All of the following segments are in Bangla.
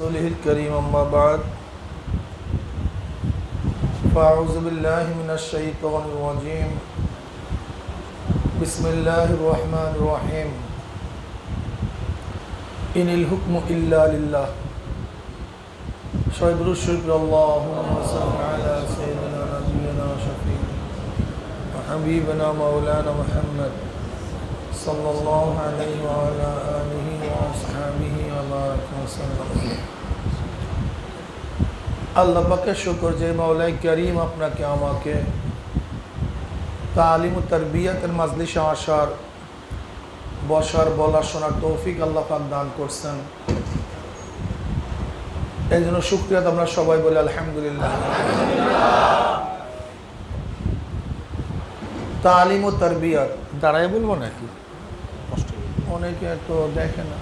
رسوله الكريم أما بعد. فأعوذ بالله من الشيطان الرجيم. بسم الله الرحمن الرحيم. إن الحكم إلا لله. شعيب الشرك اللهم صل على سيدنا نبينا شفيع وحبيبنا مولانا محمد صلى الله عليه وعلى آله وأصحابه আল্লাহ পাকে শুকর যে মাওলাই করিম আপনাকে আমাকে তালিম ও তরবিয়তের মাজলিসে আসার বসার বলা শোনার তৌফিক আল্লাহ পাক দান করছেন। এই জন্য শুক্রিয়া আমরা সবাই বলি আলহামদুলিল্লাহ। তালিম ও তরবিয়ত দাঁড়াই বলব নাকি? অনেকে তো দেখে না।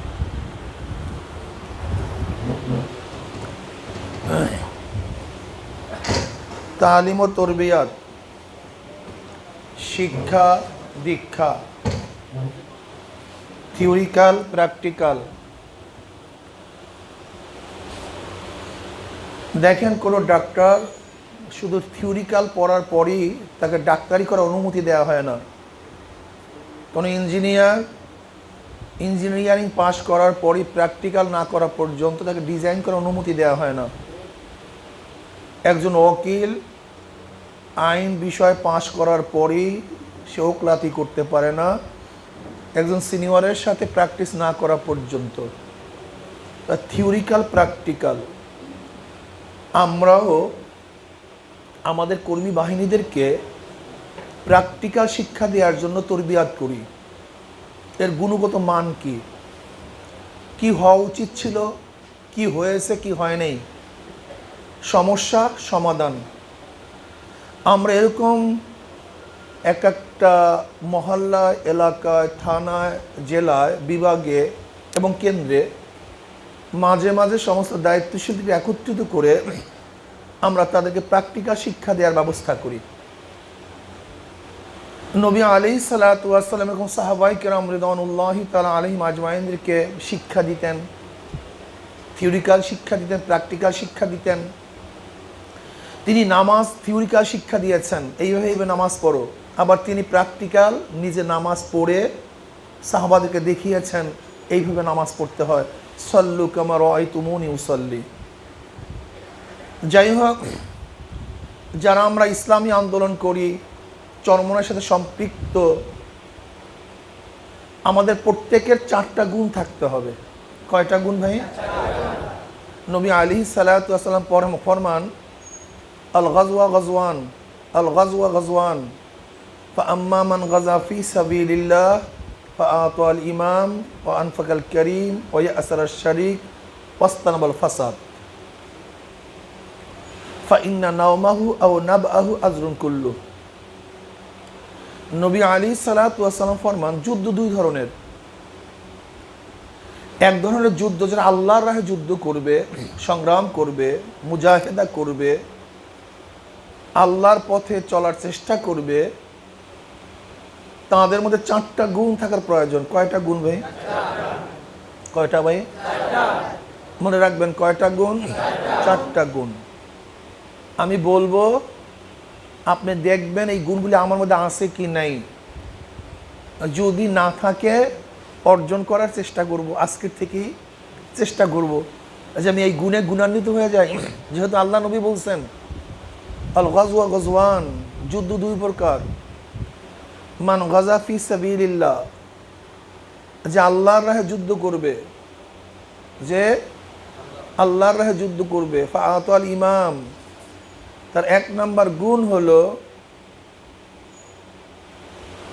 তালিম ও তরবিয়াত, শিক্ষা, দীক্ষা, থিওরিক্যাল, প্র্যাকটিক্যাল। দেখেন কোনো ডাক্তার শুধু থিওরিক্যাল পড়ার পরই তাকে ডাক্তারি করার অনুমতি দেওয়া হয় না। কোনো ইঞ্জিনিয়ার ইঞ্জিনিয়ারিং পাশ করার পরই প্র্যাকটিক্যাল না করা পর্যন্ত তাকে ডিজাইন করার অনুমতি দেওয়া হয় না। একজন ওকিল আইন বিষয় পাশ করার পরই সে ওকলাতি করতে পারে না। একজন সিনিয়রের সাথে প্র্যাকটিস না করা পর্যন্ত। Theoretical practical. আমরাও আমাদের কর্মী বাহিনীদেরকে প্র্যাকটিক্যাল শিক্ষা দেওয়ার জন্য তরবিয়াত করি। এর গুণগত মান কি? কি হওয়া উচিত ছিল? কি হয়েছে, কি হয় নাই? সমস্যা, সমাধান। আমরা এরকম এক একটা মহল্লা, এলাকায়, থানায়, জেলায়, বিভাগে এবং কেন্দ্রে মাঝে মাঝে সমস্ত দায়িত্বশীলকে একত্রিত করে আমরা তাদেরকে প্র্যাকটিক্যাল শিক্ষা দেওয়ার ব্যবস্থা করি। নবী আলি সালাতাম এবং সাহাবাই কেরাম রিদানুল্লাহি তালা আলহিম আজমাইনদেরকে শিক্ষা দিতেন থিওরিক্যাল শিক্ষা দিতেন প্র্যাকটিক্যাল শিক্ষা দিতেন। তিনি নামাজ থিওরিক্যাল শিক্ষা দিয়েছেন, এইভাবে এইভাবে নামাজ পড়ো। আবার তিনি প্র্যাকটিক্যাল নিজে নামাজ পড়ে সাহাবাদেরকে দেখিয়েছেন, এইভাবে নামাজ পড়তে হয়। সল্লু কামার অয় তুমনি উসল্লি। যাই হোক, যারা আমরা ইসলামী আন্দোলন করি চরমনের সাথে সম্পৃক্ত আমাদের প্রত্যেকের চারটা গুণ থাকতে হবে কয়টা গুণ ভাই নবী আলী সালাতাম ফরমান আল গজওয়া গজওয়ান আল গজওয়া গজওয়ান فأما من غزا في سبيل الله فأعطى الإمام وأنفق الكريم ويأسر الشريك واستنب الفساد فإن نومه أو نبأه أجر كله নবী আলী সালাতাম ফরমান, যুদ্ধ দুই ধরনের। এক ধরনের যুদ্ধ যারা আল্লাহর রাহে যুদ্ধ করবে, সংগ্রাম করবে, মুজাহেদা করবে, আল্লাহর পথে চলার চেষ্টা করবে, তাদের মধ্যে চারটা গুণ থাকার প্রয়োজন। কয়টা গুণ ভাই? কয়টা ভাই? মনে রাখবেন, কয়টা গুণ? চারটা গুণ। আমি বলব আপনি দেখবেন এই গুণগুলি আমার মধ্যে আছে কি নাই। যদি না থাকে, অর্জন করার চেষ্টা করব আজকের থেকেই চেষ্টা করব। যে আমি এই গুণে গুণান্বিত হয়ে যাই, যেহেতু আল্লাহ নবী বলছেন, আল গজওয়া গজওয়ান, যুদ্ধ দুই প্রকার। মান গজাফি সাবিল্লাহ যে আল্লাহর রাহে যুদ্ধ করবে, যে আল্লাহর রাহে যুদ্ধ করবে। ফাআত আল ইমাম তার এক নাম্বার গুণ হলো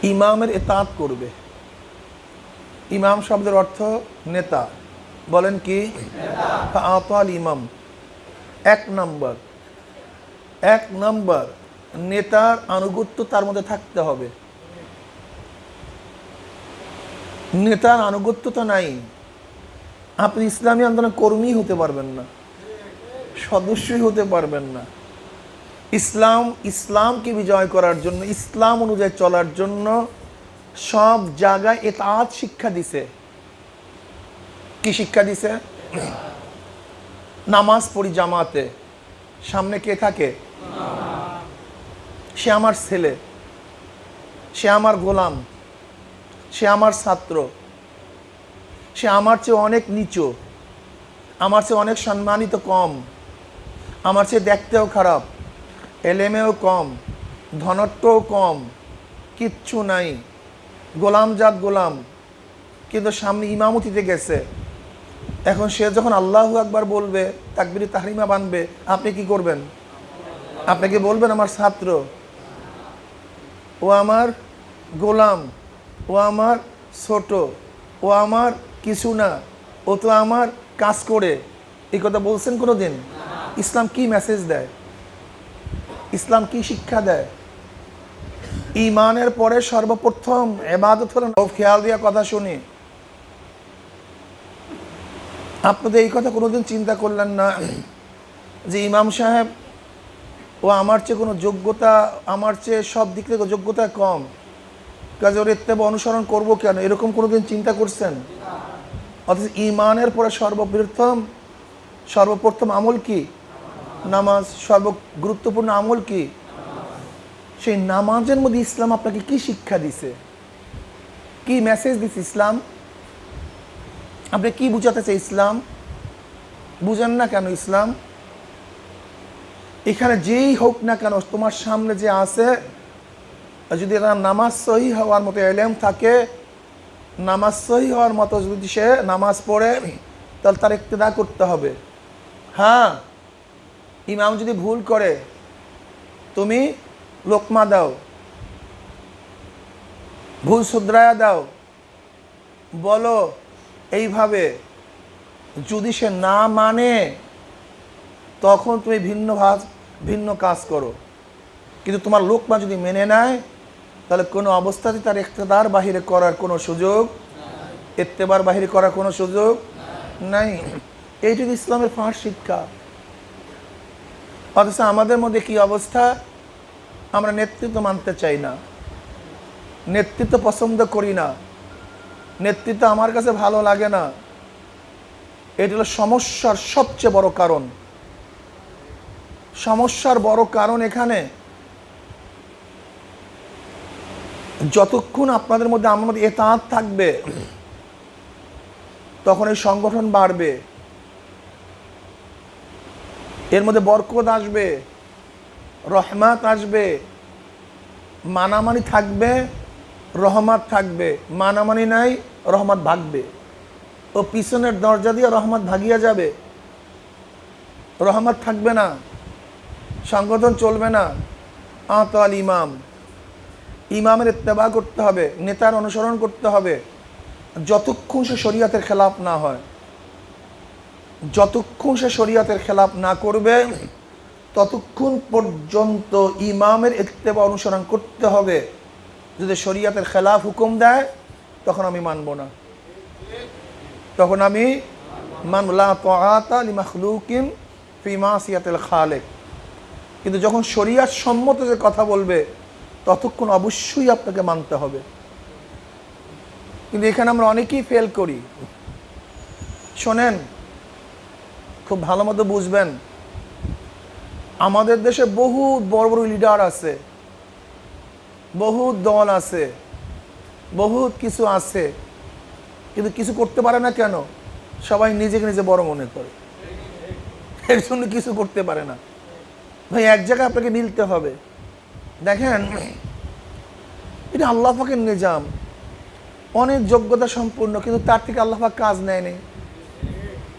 ইমামের এতাত করবে। ইমাম শব্দের অর্থ নেতা। বলেন কি? আল ইমাম। এক নাম্বার। এক নাম্বার নেতার আনুগত্য তার মধ্যে থাকতে হবে। নেতার আনুগত্যতা নাই। আপনি ইসলামী আন্দোলন কর্মী হতে পারবেন না। সদস্যই হতে পারবেন না। ইসলাম, ইসলামকে বিজয় করার জন্য, ইসলাম অনুযায়ী চলার জন্য সব জায়গায় এতাত শিক্ষা দিছে। কি শিক্ষা দিছে? নামাজ পড়ি জামাতে। সামনে কে থাকে? সে আমার ছেলে। সে আমার গোলাম। সে আমার ছাত্র। সে আমার চেয়ে অনেক নিচু। আমার চেয়ে অনেক সম্মানিত কম। আমার চেয়ে দেখতেও খারাপ। এলেমেও কম, ধনত্বও কম, কিচ্ছু নাই। গোলাম জাত গোলাম, কিন্তু সামনে ইমামতিতে গেছে। এখন সে যখন আল্লাহু আকবার বলবে, তাকবিরি তাহরিমা বানবে, আপনি কি করবেন? আপনাকে বলবেন আমার ছাত্র? ও আমার গোলাম, ও আমার ছোট, ও আমার কিছু না, ও তো আমার কাজ করে। এই কথা বলছেন কোনো দিন ইসলাম কি মেসেজ দেয়? ইসলাম কি শিক্ষা দেয়? ইমানের পরে সর্বপ্রথম এবাদত হলেন খেয়াল দিয়া কথা শুনি। আপনাদের এই কথা কোনোদিন চিন্তা করলেন না যে ইমাম সাহেব, ও আমার চেয়ে কোনো যোগ্যতা, আমার চেয়ে সব দিক থেকে যোগ্যতা কম। কাজে ওর ইত্তেবা অনুসরণ করব কেন? এরকম কোনোদিন চিন্তা করছেন? অথচ ইমানের পরে সর্বপ্রথম সর্বপ্রথম আমল কি? নামাজ সর্ব গুরুত্বপূর্ণ আমল কি? সেই নামাজের মধ্যে ইসলাম আপনাকে কি শিক্ষা দিছে? কি মেসেজ দিছে ইসলাম? আপনি কি বুঝাতে চাই ইসলাম? বুঝেন না কেন ইসলাম? এখানে যেই হোক না কেন তোমার সামনে যে আছে যদি তার নামাজ সহি হওয়ার মতো এলেম থাকে, নামাজ সহি হওয়ার মতো যদি সে নামাজ পড়ে, তাহলে তার ইক্তেদা করতে হবে। হ্যাঁ? ইমাম যদি ভুল করে, তুমি লোকমা দাও, ভুল শুধরায়া দাও, বলো এইভাবে যদি সে না মানে তখন তুমি ভিন্ন ভাজ ভিন্ন কাজ করো। কিন্তু তোমার লোকমা যদি মেনে নেয়, তাহলে কোনো অবস্থাতে তার ইক্তেদার বাহিরে করার কোনো সুযোগ, ইত্তেবার বাহিরে করার কোনো সুযোগ নাই। এইটুকু ইসলামের ফাঁস শিক্ষা। অথচ আমাদের মধ্যে কি অবস্থা? আমরা নেতৃত্ব মানতে চাই না। নেতৃত্ব পছন্দ করি না। নেতৃত্ব আমার কাছে ভালো লাগে না। এটা হলো সমস্যার সবচেয়ে বড় কারণ। সমস্যার বড় কারণ এখানে যতক্ষণ আপনাদের মধ্যে আমার মধ্যে এতাঁত থাকবে, তখন এই সংগঠন বাড়বে। এর মধ্যে বরকত আসবে, রহমাত আসবে, মানামানি থাকবে, রহমাত থাকবে। মানামানি নাই, রহমত ভাগবে। ও পিছনের দরজা দিয়ে রহমত ভাগিয়া যাবে। রহমত থাকবে না, সংগঠন চলবে না। আত আল ইমাম। ইমামের ইত্তেবা করতে হবে, নেতার অনুসরণ করতে হবে। যতক্ষণ সে শরীয়তের খেলাপ না হয়। যতক্ষণ সে শরীয়তের খেলাপ না করবে, ততক্ষণ পর্যন্ত ইমামের ইত্তেবা অনুসরণ করতে হবে। যদি শরীয়তের খেলাফ হুকুম দেয়, তখন আমি মানব না। তখন আমি মানলা তাআতা লিমাখলুকিন ফি মাসিয়াতিল খালেক। কিন্তু যখন শরিয়াত সম্মত যে কথা বলবে, ততক্ষণ অবশ্যই আপনাকে মানতে হবে। কিন্তু এখানে আমরা অনেকেই ফেল করি। শোনেন খুব ভালো মতো বুঝবেন। আমাদের দেশে বহু বড় বড় লিডার আছে। বহুত দল আছে। বহুত কিছু আছে। কিন্তু কিছু করতে পারে না কেন? সবাই নিজেকে নিজে বড় মনে করে। এর জন্য কিছু করতে পারে না। ভাই, এক জায়গায় আপনাকে মিলতে হবে। দেখেন, এটা আল্লাহ পাকের নিজাম। অনেক যোগ্যতা সম্পূর্ণ, কিন্তু তার থেকে আল্লাহ পাক কাজ নেয়নি।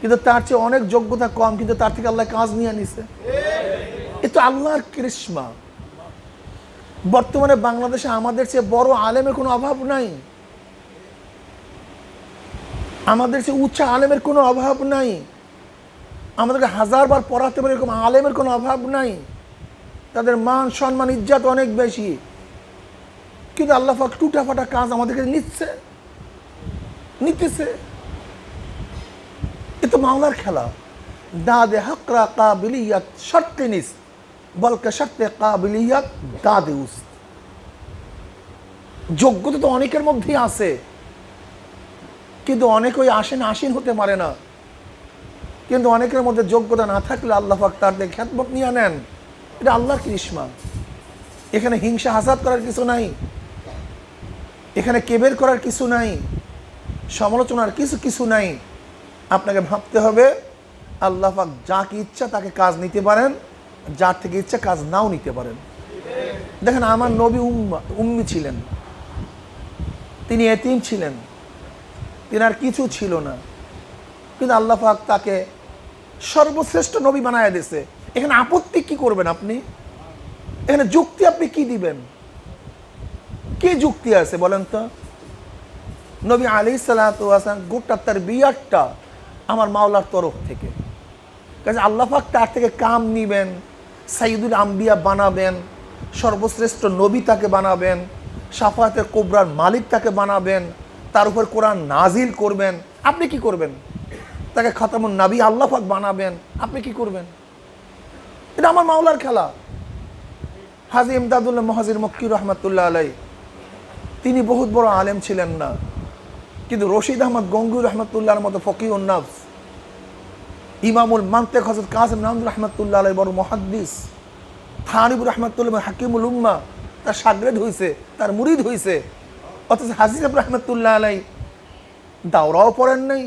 কিন্তু তার চেয়ে অনেক যোগ্যতা কম, কিন্তু তার থেকে আল্লাহ কাজ নিয়ে নিছে। এ তো আল্লাহর কৃষ্মা। বর্তমানে বাংলাদেশে আমাদের চেয়ে বড় আলেমের কোনো অভাব নাই। আমাদের চেয়ে উচ্চ আলেমের কোনো অভাব নাই। আমাদেরকে হাজারবার পড়াতে পারে এরকম আলেমের কোনো অভাব নাই। তাদের মান, সম্মান, ইজ্জাত অনেক বেশি। কিন্তু আল্লাহ পাক টুটা ফাটা কাজ আমাদেরকে নিচ্ছে। নিতেছে। এ তো মাওলার খেলা। দাদে হকরা কাবিলিয়াত শর্তে নিস, বলকে শর্তে কাবিলিয়াত দাদে উস যোগ্যতা তো অনেকের মধ্যেই আছে, কিন্তু অনেক ওই আসেন আসীন হতে পারে না। কিন্তু অনেকের মধ্যে যোগ্যতা না থাকলে আল্লাহ পাক তার দিয়ে খ্যাতমত নিয়ে নেন। এটা আল্লাহর কৃষ্মা এখানে হিংসা হাসাদ করার কিছু নাই। এখানে কেবের করার কিছু নাই। সমালোচনার কিছু কিছু নাই। আপনাকে ভাবতে হবে, আল্লাহ পাক যাকে ইচ্ছা তাকে কাজ নিতে পারেন, যার থেকে ইচ্ছা কাজ নাও নিতে পারেন। দেখেন, আমার নবী উম্মা ছিলেন। তিনি এতিম ছিলেন। তিনি আর কিছু ছিল না। কিন্তু আল্লাহ পাক তাকে সর্বশ্রেষ্ঠ নবী বানায় দিয়েছে। এখানে আপত্তি কি করবেন আপনি? এখানে যুক্তি আপনি কি দিবেন? কি যুক্তি আছে বলেন তো? নবী আলী সালাম গোটা তার বিয়ারটা আমার মাওলার তরফ থেকে। কাজে আল্লাহ পাক তার থেকে কাম নিবেন সাইদুল আম্বিয়া বানাবেন, সর্বশ্রেষ্ঠ নবী তাকে বানাবেন সাফাতের কোবরার মালিক তাকে বানাবেন, তার উপর কোরআন নাজিল করবেন। আপনি কি করবেন? তাকে খাতামুন নাবী আল্লাহ পাক বানাবেন। আপনি কি করবেন? এটা আমার মাওলার খেলা। হাজি ইমদাদুল্লাহ মহাজির মক্কি রহমতুল্লাহ আলাই তিনি বহুত বড় আলেম ছিলেন না। কিন্তু রশিদ আহমদ গঙ্গুর রহমতুল্লাহর মতো ফকির উন্নাফ ইমামুল মান্তেক হজরত কাসিম নামদুল রহমতুল্লাহ বড় মহাদ্দিস থানিবুর রহমতুল্লাহ হাকিমুল উম্মা, তার সাগরেদ হয়েছে তার মুরিদ হইছে, অথচ হাজিব রহমতুল্লাহ আলাই দাওরাও পড়েন নাই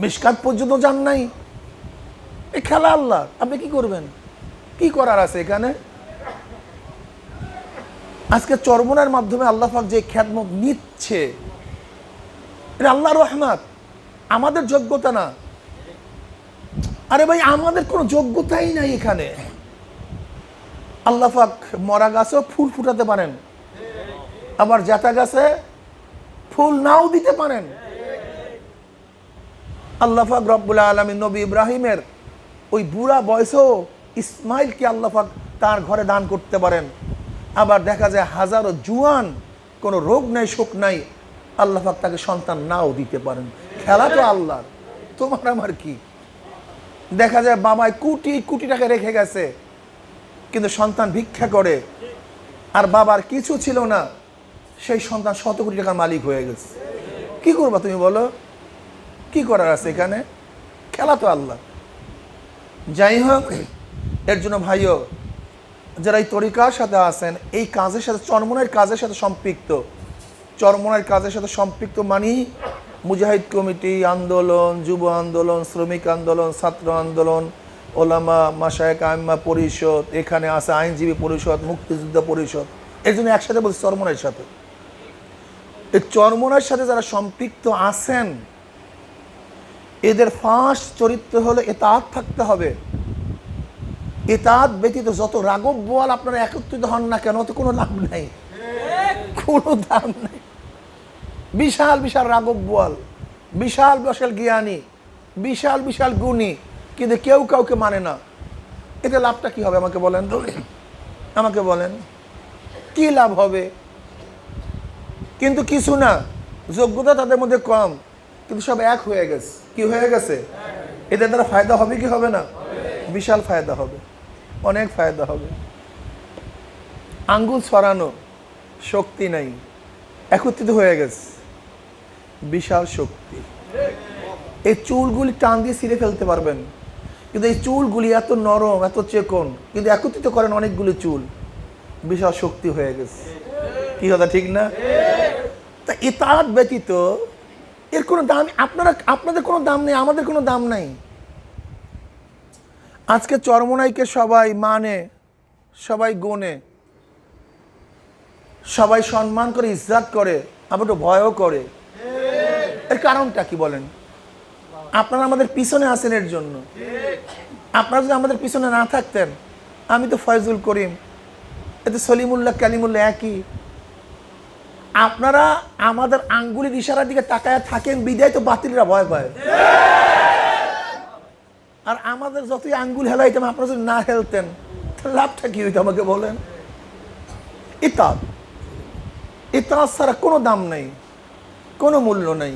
মিসকাত পর্যন্ত যান নাই। এই খেলা আল্লাহ আপনি কি করবেন? কি করার আছে এখানে? আজকে চরমনার মাধ্যমে আল্লাহ যে খ্যাতমত নিচ্ছে, এটা আল্লাহ রহমাত। আমাদের যোগ্যতা না। আরে ভাই, আমাদের কোনো যোগ্যতাই নাই এখানে। আল্লাহ মরা গাছেও ফুল ফুটাতে পারেন। আবার জাতা গাছে ফুল নাও দিতে পারেন। আল্লাহ পাক রব্বুল আলমী নবী ইব্রাহিমের ওই বুড়া বয়সেও ইসমাইলকে আল্লাহ পাক তার ঘরে দান করতে পারেন। আবার দেখা যায় হাজারো জুয়ান, কোনো রোগ নাই, শোক নাই, আল্লাহ পাক তাকে সন্তান নাও দিতে পারেন। খেলা তো আল্লাহর। তোমার আমার কি? দেখা যায় বাবায় কোটি কোটি টাকা রেখে গেছে, কিন্তু সন্তান ভিক্ষা করে। আর বাবার কিছু ছিল না, সেই সন্তান শত কোটি টাকার মালিক হয়ে গেছে। কি করবা তুমি বলো? কি করার আছে এখানে? খেলা তো আল্লাহ যাই হোক, এর জন্য ভাইও যারা এই তরিকার সাথে আছেন, এই কাজের সাথে চরমনের কাজের সাথে সম্পৃক্ত। চরমনের কাজের সাথে সম্পৃক্ত মানি মুজাহিদ কমিটি, আন্দোলন, যুব আন্দোলন, শ্রমিক আন্দোলন, ছাত্র আন্দোলন, ওলামা মাসায়ক আইম্মা পরিষদ, এখানে আছে আইনজীবী পরিষদ, মুক্তিযোদ্ধা পরিষদ। এর জন্য একসাথে বলছি চরমনের সাথে। এই চরমনের সাথে যারা সম্পৃক্ত আছেন, এদের ফাঁস চরিত্র হলে এতাত থাকতে হবে। এতাত ব্যতীত যত রাগব বোয়াল আপনারা একত্রিত হন না কেন তো কোনো লাভ নাই। কোনো দাম নাই। বিশাল বিশাল রাগব বোয়াল বিশাল বিশাল জ্ঞানী, বিশাল বিশাল গুণী, কিন্তু কেউ কাউকে মানে না। এতে লাভটা কি হবে আমাকে বলেন? আমাকে বলেন, কি লাভ হবে? কিন্তু কিছু না, যোগ্যতা তাদের মধ্যে কম, কিন্তু সব এক হয়ে গেছে। কি হয়ে গেছে? এদের দ্বারা ফায়দা হবে কি হবে না? বিশাল ফায়দা হবে। অনেক ফায়দা হবে। আঙ্গুল ছড়ানো শক্তি নাই, একত্রিত হয়ে গেছে। বিশাল শক্তি। এই চুলগুলি টান দিয়ে ছিঁড়ে ফেলতে পারবেন। কিন্তু এই চুলগুলি এত নরম, এত চেকন, কিন্তু একত্রিত করেন অনেকগুলি চুল। বিশাল শক্তি হয়ে গেছে। কি কথা, ঠিক না? তা এ তার ব্যতীত এর কোনো দাম, আপনারা, আপনাদের কোনো দাম নেই, আমাদের কোনো দাম নাই। আজকে চরমনাইকে সবাই মানে সবাই গোনে, সবাই সম্মান করে, ইজ্জাত করে, আবার একটু ভয়ও করে। এর কারণটা কি বলেন? আপনারা আমাদের পিছনে আছেন এর জন্য। আপনারা যদি আমাদের পিছনে না থাকতেন, আমি তো ফয়জুল করিম, এতে সলিমুল্লাহ কালিমুল্লাহ একই। আপনারা আমাদের আঙ্গুলির ইশারার দিকে তাকায় থাকেন, বিদায় তো বাতিলরা ভয় পায়। আর আমাদের যতই আঙ্গুল হেলাইতাম, আপনারা যদি না হেলতেন লাভটা কি হইতো আমাকে বলেন? ইতাদ। ইতাদ ছাড়া কোনো দাম নেই, কোনো মূল্য নেই।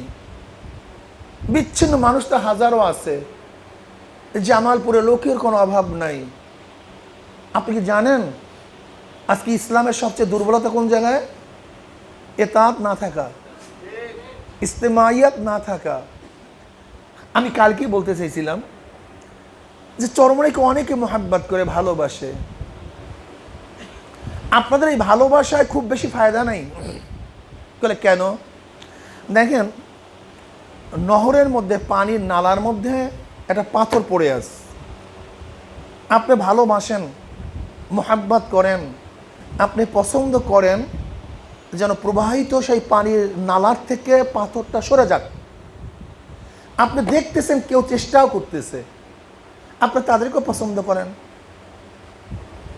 বিচ্ছিন্ন মানুষ তো হাজারো আছে জামালপুরে লোকের কোনো অভাব নাই। আপনি কি জানেন আজকে ইসলামের সবচেয়ে দুর্বলতা কোন জায়গায়? এতাত না থাকা ইস্তেমাইয়াত না থাকা। আমি কালকেই বলতে চাইছিলাম যে চরমরাইকে অনেকে মোহাব্বত করে, ভালোবাসে। আপনাদের এই ভালোবাসায় খুব বেশি ফায়দা নাই? বলে, কেন? দেখেন, নহরের মধ্যে, পানির নালার মধ্যে একটা পাথর পড়ে আছে। আপনি ভালোবাসেন, মোহাব্বত করেন, আপনি পছন্দ করেন, যেন প্রবাহিত সেই পানির নালার থেকে পাথরটা সরে যাক। আপনি দেখতেছেন, কেউ চেষ্টাও করতেছে। আপনি তাদেরকেও পছন্দ করেন।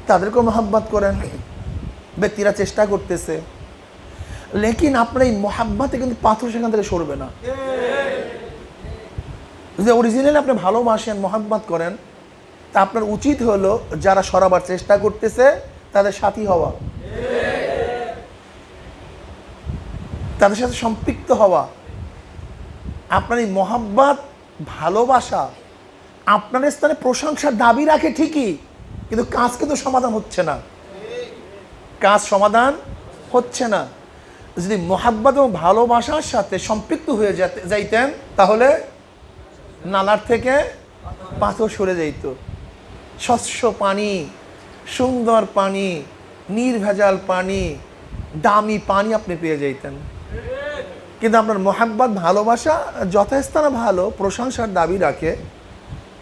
তাদেরকেও মোহাব্বত করেন। ব্যক্তিরা চেষ্টা করতেছে। লেকিন আপনার এই মোহাব্বতে কিন্তু পাথর সেখান থেকে সরবে না। যদি অরিজিনালি আপনি ভালোবাসেন মোহাব্বত করেন, তা আপনার উচিত হলো যারা সরাবার চেষ্টা করতেছে, তাদের সাথী হওয়া। তাদের সাথে সম্পৃক্ত হওয়া। আপনার এই মহাব্বাত, ভালোবাসা আপনার স্থানে প্রশংসার দাবি রাখে ঠিকই, কিন্তু কাজ কিন্তু সমাধান হচ্ছে না। কাজ সমাধান হচ্ছে না। যদি মোহাব্বত এবং ভালোবাসার সাথে সম্পৃক্ত হয়ে যাইতেন, তাহলে নালার থেকে পাথর সরে যাইত। স্বচ্ছ পানি, সুন্দর পানি, নির্ভেজাল পানি, দামি পানি আপনি পেয়ে যাইতেন। কিন্তু আপনার মোহাব্বত, ভালোবাসা যথাস্থানে ভালো, প্রশংসার দাবি রাখে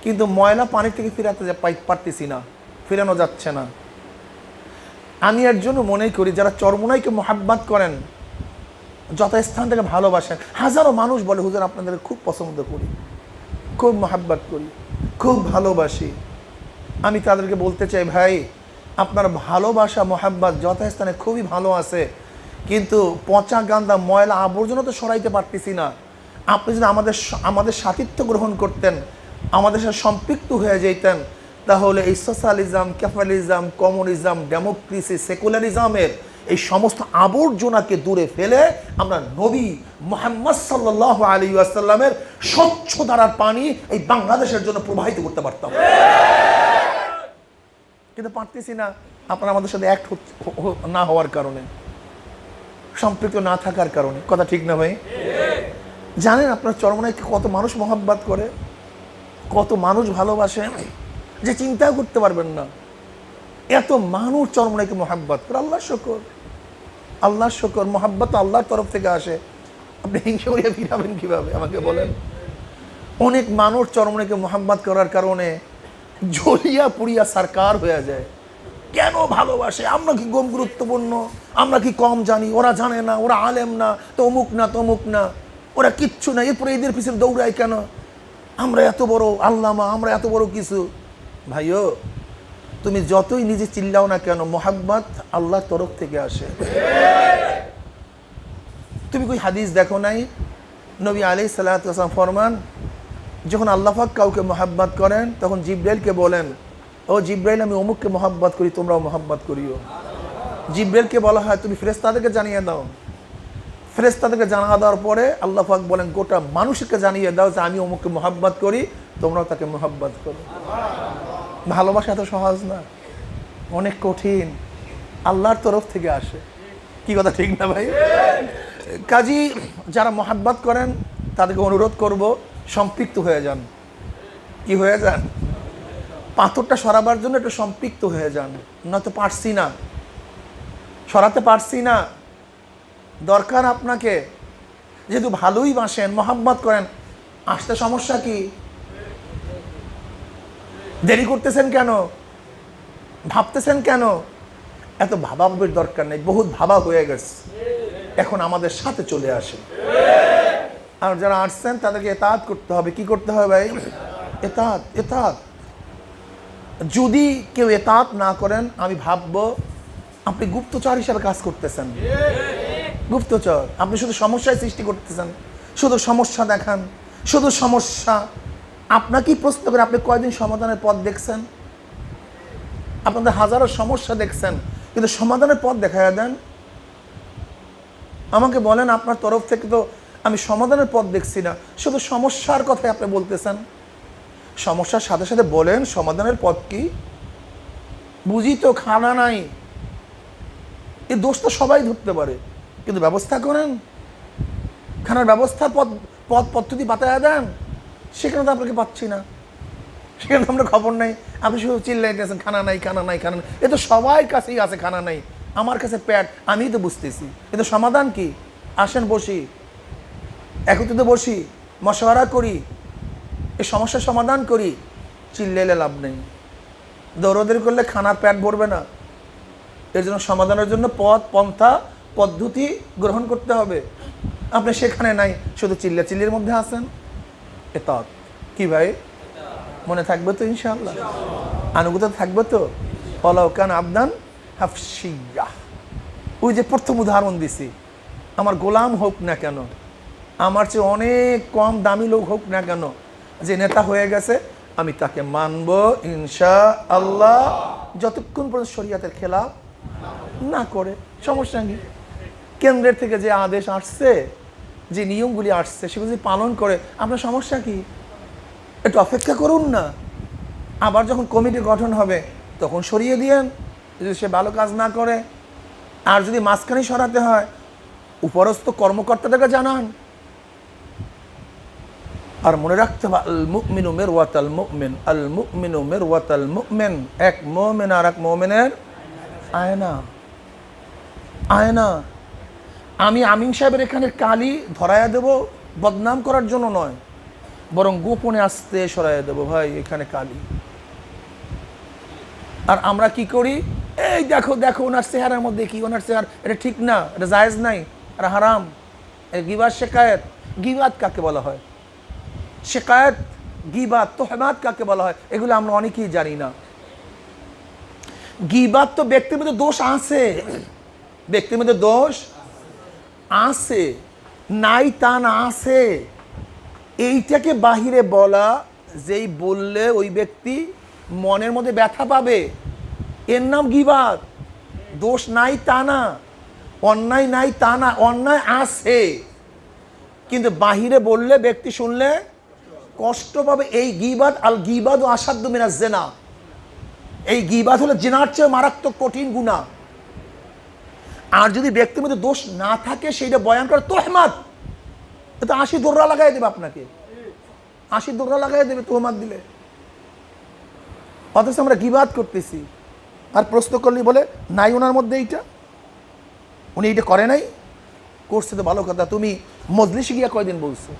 কিন্তু ময়লা পানি থেকে ফিরাতে পারতেছি না, ফিরানো যাচ্ছে না। আমি এর জন্য মনে করি, যারা চরমোনাইকে মোহাব্বত করেন, যথাস্থান থেকে ভালোবাসেন, হাজারো মানুষ বলে, হুজুর, আপনাদের খুব পছন্দ করি, খুব মোহাব্বত করি, খুব ভালোবাসি। আমি তাদেরকে বলতে চাই, ভাই, আপনার ভালোবাসা, মোহাব্বত যথাস্থানে খুবই ভালো আছে, কিন্তু পচা গান্দা ময়লা আবর্জনা তো সরাইতে পারতেছি না। আপনি যদি আমাদের আমাদের সাথিত্ব গ্রহণ করতেন আমাদের সাথে সম্পৃক্ত হয়ে যেতেন, তাহলে এই সোশ্যালিজম, ক্যাপিটালিজম, কমিউনিজম, ডেমোক্রেসি, সেকুলারিজমের এই সমস্ত আবর্জনাকে দূরে ফেলে আমরা নবী মোহাম্মদ সাল্লাহ আলী আসাল্লামের স্বচ্ছ ধারার পানি এই বাংলাদেশের জন্য প্রবাহিত করতে পারতাম। কিন্তু পারতেছি না, আপনারা আমাদের সাথে অ্যাক্ট না হওয়ার কারণে, সম্পৃক্ত না থাকার কারণে। কথা ঠিক না ভাই? জানেন আপনার চরমনাইকে কত মানুষ মহাব্বাত করে? কত মানুষ ভালোবাসে যে চিন্তা করতে পারবেন না। এত মানুষ চরমনাইকে মহাব্বাত করে আল্লাহ শকর। আল্লাহ শকর, মহাব্বত আল্লাহর তরফ থেকে আসে। আপনি হিংসা করিয়া ফিরাবেন কীভাবে? আমাকে বলেন। অনেক মানুষ চরমনাইকে মহাব্বাত করার কারণে জ্বলিয়া পুড়িয়া সরকার হয়ে যায়। কেন ভালোবাসে? আমরা কি কম গুরুত্বপূর্ণ? আমরা কি কম জানি? ওরা জানে না, ওরা আলেম না, তমুক না তমুক না। ওরা কিচ্ছু না। এরপরে এদের পিছনে দৌড়ায় কেন? আমরা এত বড় আল্লামা, আমরা এত বড় কিছু। ভাইও, তুমি যতই নিজে চিল্লাও না কেন মোহাব্বত আল্লাহর তরফ থেকে আসে। তুমি কই হাদিস দেখো নাই? নবী আলি সাল্লাম ফরমান, যখন আল্লাহাক কাউকে মোহাব্বত করেন, তখন জিব্রাইলকে বলেন, ও জিব্রাইল, আমি অমুককে মোহাব্বত করি, তোমরাও মোহাব্বত করিও। জিব্রাইলকে বলা হয়, তুমি ফেরেস্তাদেরকে জানিয়ে দাও। ফেরেস্তাদেরকে জানা দেওয়ার পরে আল্লাহ পাক বলেন, গোটা মানুষকে জানিয়ে দাও যে আমি অমুককে মোহাব্বত করি, তোমরাও তাকে মোহাব্বত করো। ভালোবাসা এত সহজ না, অনেক কঠিন। আল্লাহর তরফ থেকে আসে। কি কথা ঠিক না ভাই? কাজী, যারা মোহাব্বত করেন, তাদেরকে অনুরোধ করব, সম্পৃক্ত হয়ে যান। কি হয়ে যান? পাথরটা সরাবার জন্য একটু সম্পৃক্ত হয়ে যান। নয়তো পারছি না। সরাতে পারছি না। দরকার আপনাকে। যেহেতু ভালোই বাসেন মোহাম্মত করেন, আসতে সমস্যা কি? দেরি করতেছেন কেন? ভাবতেছেন কেন? এত ভাবাভাবির দরকার নেই, বহুত ভাবা হয়ে গেছে। এখন আমাদের সাথে চলে আসে আর যারা আসছেন, তাদেরকে এতাত করতে হবে। কি করতে হবে ভাই? এতাত এতাত। যদি কেউ এতাত না করেন, আমি ভাববো, আপনি গুপ্তচর হিসাবে কাজ করতেছেন। গুপ্তচর, আপনি শুধু সমস্যায় সৃষ্টি করতেছেন, শুধু সমস্যা দেখান, শুধু সমস্যা আপনাকেই প্রশ্ন করে আপনি কয়দিন সমাধানের পথ দেখছেন? আপনাদের হাজারো সমস্যা দেখছেন, কিন্তু সমাধানের পথ দেখা দেন। আমাকে বলেন, আপনার তরফ থেকে তো আমি সমাধানের পথ দেখছি না, শুধু সমস্যার কথাই আপনি বলতেছেন। সমস্যার সাথে সাথে বলেন, সমাধানের পথ কি? বুঝি তো খানা নাই। এই দোষ তো সবাই ধরতে পারে। কিন্তু ব্যবস্থা করেন। খানার ব্যবস্থার পথ পথ পদ্ধতি বাতায়া দেন? সেখানে তো আপনাকে পাচ্ছি না। সেখানে আমরা খবর নাই। আপনি শুধু চিল্লাইতেছেন খানা নাই খানা নাই খানা নাই। এ তো সবাই কাছেই আছে, খানা নাই। আমার কাছে প্যাট, আমিই তো বুঝতেছি। এ তো সমাধান কি? আসেন বসি। একত্রিত বসি, মশওয়ারা করি। এই সমস্যার সমাধান করি। চিল্লাইলে লাভ নেই। দৌড়দৌড়ি করলে খানার প্যাট ভরবে না। এর জন্য সমাধানের জন্য পথ পন্থা পদ্ধতি গ্রহণ করতে হবে। আপনি সেখানে নাই, শুধু চিল্লা চিল্লির মধ্যে আছেন। এ তৎ। কি ভাই? মনে থাকবে তো ইনশাল্লাহ আনুগত থাকবে তো? ফলাউকান আবদান হাফসিয়া ওই যে প্রথম উদাহরণ দিছি। আমার গোলাম হোক না কেন, আমার চেয়ে অনেক কম দামি লোক হোক না কেন, যে নেতা হয়ে গেছে, আমি তাকে মানব ইনশা আল্লাহ যতক্ষণ পর্যন্ত শরিয়াতের খেলাফ না করে, সমস্যা নেই কেন্দ্রের থেকে যে আদেশ আসছে, যে নিয়মগুলি আসছে, সেগুলো যদি পালন করে, আপনার সমস্যা কি? একটু অপেক্ষা করুন না। আবার যখন কমিটি গঠন হবে, তখন সরিয়ে দিয়েন। যদি সে ভালো কাজ না করে, আর যদি মাঝখানে সরাতে হয়, উপরস্থ কর্মকর্তাদেরকে জানান। আর মনে রাখতে হবে, আল মুকমিনু মের ওয়াতাল মুকমিন আল মুকমিনু মের ওয়াতাল মুকমিন এক মোমেন আর এক মোমেনের আয়না। আয়না। আমি আমিন সাহেবের এখানে কালি ধরাইয়া দেব, বদনাম করার জন্য নয়, বরং গোপনে আসতে সরাইয়া দেবো, ভাই, এখানে কালি। আর আমরা কি করি? এই দেখো দেখো, ওনার চেহারার মধ্যে কি? ওনার চেহারা, এটা ঠিক না, এটা জায়েজ নাই, এটা হারাম গিবাদ শেখায়ত গিবাদ কাকে বলা হয়? শেখায়ত গিবাদ তোহমাদ কাকে বলা হয়? এগুলো আমরা অনেকেই জানি না। গিবাদ তো ব্যক্তির মধ্যে দোষ আছে। ব্যক্তির মধ্যে দোষ আছে নাই তা না আছে। এইটাকে বাহিরে বলা, যেই বললে ওই ব্যক্তি মনের মধ্যে ব্যথা পাবে। এর নাম গিবাদ দোষ নাই তা না অন্যায় নাই তা না অন্যায় আছে। কিন্তু বাহিরে বললে, ব্যক্তি শুনলে কষ্ট পাবে। এই গিবাদ, আল গিবাদ ও আসাধ্য মিনা জেনা। এই গিবাদ হলো জেনার চেয়ে মারাত্মক কঠিন গুণা আর যদি ব্যক্তির মধ্যে দোষ না থাকে, সেইটা বয়ান করে তোহমাদ। তো আশি দোররা লাগাই দেবে আপনাকে। আশি দোররা লাগাই দেবে তোহমাদ দিলে। অথচ আমরা গিবাদ করতেছি? আর প্রশ্ন করলি বলে, নাই ওনার মধ্যে এইটা? উনি এইটা করে নাই? করছে তো ভালো কথা। তুমি মজলিসে গিয়া কয়দিন বলছো?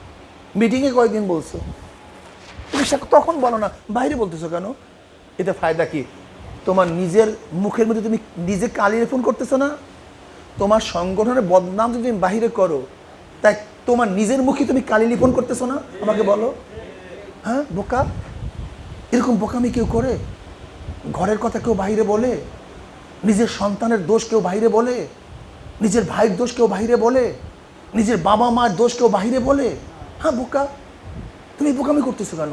মিটিংয়ে কয়দিন বলছো? তুমি তখন বলো না, বাইরে বলতেছো কেন? এতে ফায়দা কি? তোমার নিজের মুখের মধ্যে তুমি নিজে কালি রেফোন করতেছো না? তোমার সংগঠনের বদনাম যদি তুমি বাহিরে করো, তাই তোমার নিজের মুখে তুমি কালি লিপন করতেছো না? আমাকে বলো। হ্যাঁ বোকা? এরকম বোকামি কেউ করে? ঘরের কথা কেউ বাহিরে বলে? নিজের সন্তানের দোষ কেউ বাইরে বলে? নিজের ভাইয়ের দোষ কেউ বাইরে বলে? নিজের বাবা মার দোষ কেউ বাইরে বলে? হ্যাঁ বোকা? তুমি বোকামি করতেছো কেন?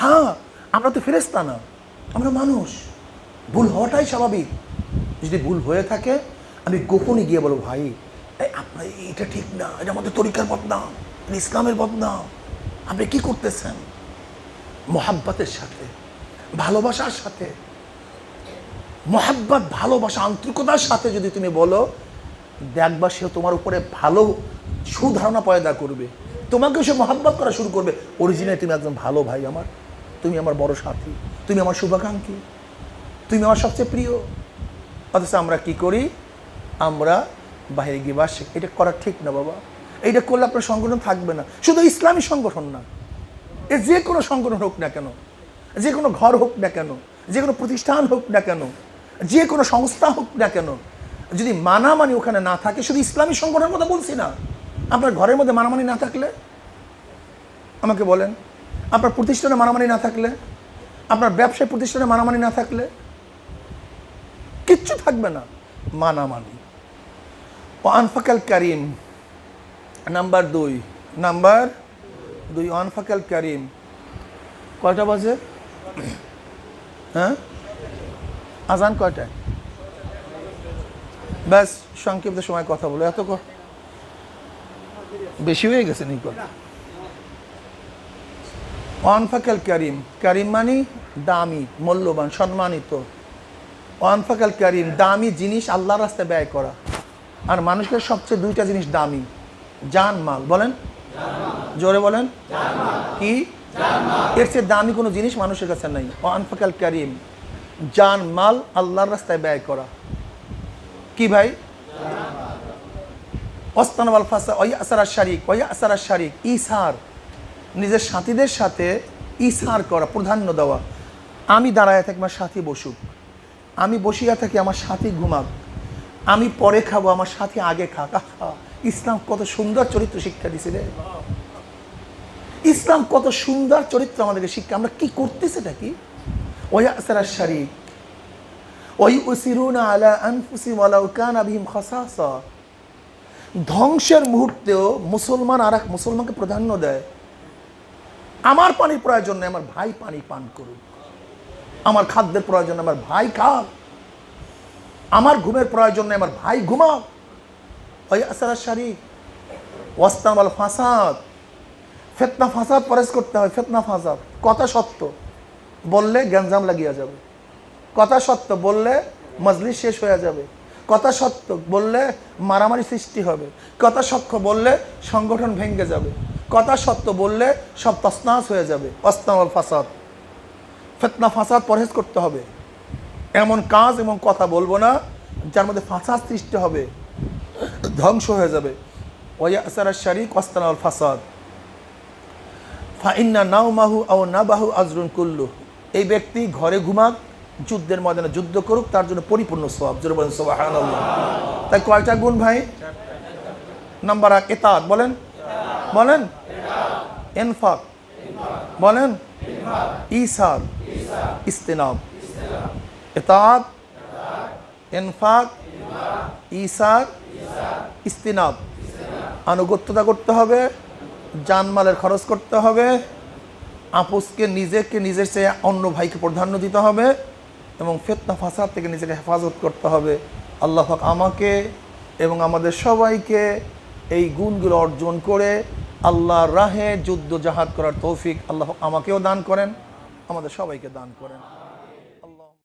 হ্যাঁ আমরা তো ফেরেস্তা না, আমরা মানুষ। ভুল হওয়াটাই স্বাভাবিক। যদি ভুল হয়ে থাকে আমি গোপনে গিয়ে বলব, ভাই আপনার এটা ঠিক না এটা আমাদের তরিকার বদনাম ইসলামের বদনাম, আপনি কি করতেছেন? মোহাব্বতের সাথে, ভালোবাসার সাথে, মোহাব্বত, ভালোবাসা, আন্তরিকতার সাথে যদি তুমি বলো, দেখবা সে তোমার উপরে ভালো সুধারণা পয়দা করবে। তোমাকে সে মহাব্বত করা শুরু করবে। অরিজিনাল তুমি একজন ভালো ভাই আমার, তুমি আমার বড় সাথী, তুমি আমার শুভাকাঙ্ক্ষী, তুমি আমার সবচেয়ে প্রিয়। অথচ আমরা কি করি? আমরা বাইরে গিয়ে বাস এটা করা ঠিক না বাবা। এইটা করলে আপনার সংগঠন থাকবে না। শুধু ইসলামী সংগঠন না। এ যে কোনো সংগঠন হোক না কেন, যে কোনো ঘর হোক না কেন, যে কোনো প্রতিষ্ঠান হোক না কেন, যে কোনো সংস্থা হোক না কেন, যদি মানামানি ওখানে না থাকে, শুধু ইসলামী সংগঠনের কথা বলছি না। আপনার ঘরের মধ্যে মানামানি না থাকলে? আমাকে বলেন। আপনার প্রতিষ্ঠানে মানামানি না থাকলে? আপনার ব্যবসায় প্রতিষ্ঠানে মানামানি না থাকলে? কিচ্ছু থাকবে না। মানামানি। ও আনফাকাল কারিম নাম্বার দুই নাম্বার দুই আনফাকাল কারিম কয়টা বাজে? হ্যাঁ? আজান কয়টায়? ব্যাস, সংক্ষিপ্ত সময় কথা বলো। এত বেশি হয়ে গেছে নি কথা অনফাকাল কারিম কারিম মানে দামি, মূল্যবান, সম্মানিত। অনফাকাল কারিম দামি জিনিস আল্লাহ রাস্তায় ব্যয় করা। আর মানুষের সবচেয়ে দুইটা জিনিস দামি, জান মাল। বলেন? জোরে বলেন? কি? এর চেয়ে দামি কোনো জিনিস মানুষের কাছে নাই। আনফাকাল কারিম, জান মাল আল্লাহর রাস্তায় ব্যয় করা। কি ভাই? অস্তানওয়াল ফাসা, ওয়া আসারা শারিক, ওয়া আসারা শারিক ইসার নিজের সাথীদের সাথে ইসার করা, প্রাধান্য দেওয়া। আমি দাঁড়ায় থাকি, আমার সাথী বসুক। আমি বসিয়া থাকি, আমার সাথী ঘুমাক। আমি পরে খাব আমার সাথে আগে আহা, ইসলাম কত সুন্দর চরিত্র শিক্ষা দিছে রে। ইসলাম কত সুন্দর চরিত্র আমাদেরকে শিক্ষা আমরা কি করতেছি এটা কি? ওয়া আসারা শারিক ওই আলা কানা বিহিম ধ্বংসের মুহূর্তেও মুসলমান আর এক মুসলমানকে প্রাধান্য দেয়। আমার পানির প্রয়োজন আমার ভাই পানি পান করুক। আমার খাদ্যের প্রয়োজন আমার ভাই খাক। আমার ঘুমের প্রয়োজন নেই, আমার ভাই আসার শারিক ওয়াস্তাম আল ফাসাদ। ফেতনা ফাসাদ পরেজ করতে হয়, ফেতনা ফাঁসাদ। কথা সত্য। বললে গ্যাঞ্জাম লাগিয়ে যাবে। কথা সত্য, বললে মজলিস শেষ হয়ে যাবে। কথা সত্য, বললে মারামারি সৃষ্টি হবে। কথা সত্য, বললে সংগঠন ভেঙে যাবে। কথা সত্য, বললে সব তসনাস হয়ে যাবে। অস্তামল ফাসাদ। ফেতনা ফাসাদ পরহেজ করতে হবে। এমন কাজ এবং কথা বলব না, যার মধ্যে ফাসাদ সৃষ্টি হবে, ধ্বংস হয়ে যাবে। ওয়া আসার শারিক অস্তানাল ফাসাদ। ফাইন্না নাও মাহু আও না বাহু আজরুন কুল্লু এই ব্যক্তি ঘরে ঘুমাক, যুদ্ধের ময়দানে যুদ্ধ করুক, তার জন্য পরিপূর্ণ সব জোরে বলেন সোবাহান তাই কয়টা গুণ ভাই? নাম্বার এক, এতাত। বলেন। বলেন। এনফাক বলেন। ইসাদ ইস্তেনাব এতাত এনফাক ইসার ইস্তিনাব। আনুগত্যতা করতে হবে, জানমালের খরচ করতে হবে, আপোষকে নিজেকে নিজের চেয়ে অন্য ভাইকে প্রাধান্য দিতে হবে এবং ফেতনা ফাসাদ থেকে নিজেকে হেফাজত করতে হবে। আল্লাহ পাক আমাকে এবং আমাদের সবাইকে এই গুণগুলো অর্জন করে আল্লাহর রাহে যুদ্ধ জাহাদ করার তৌফিক আল্লাহ আমাকেও দান করেন, আমাদের সবাইকে দান করেন।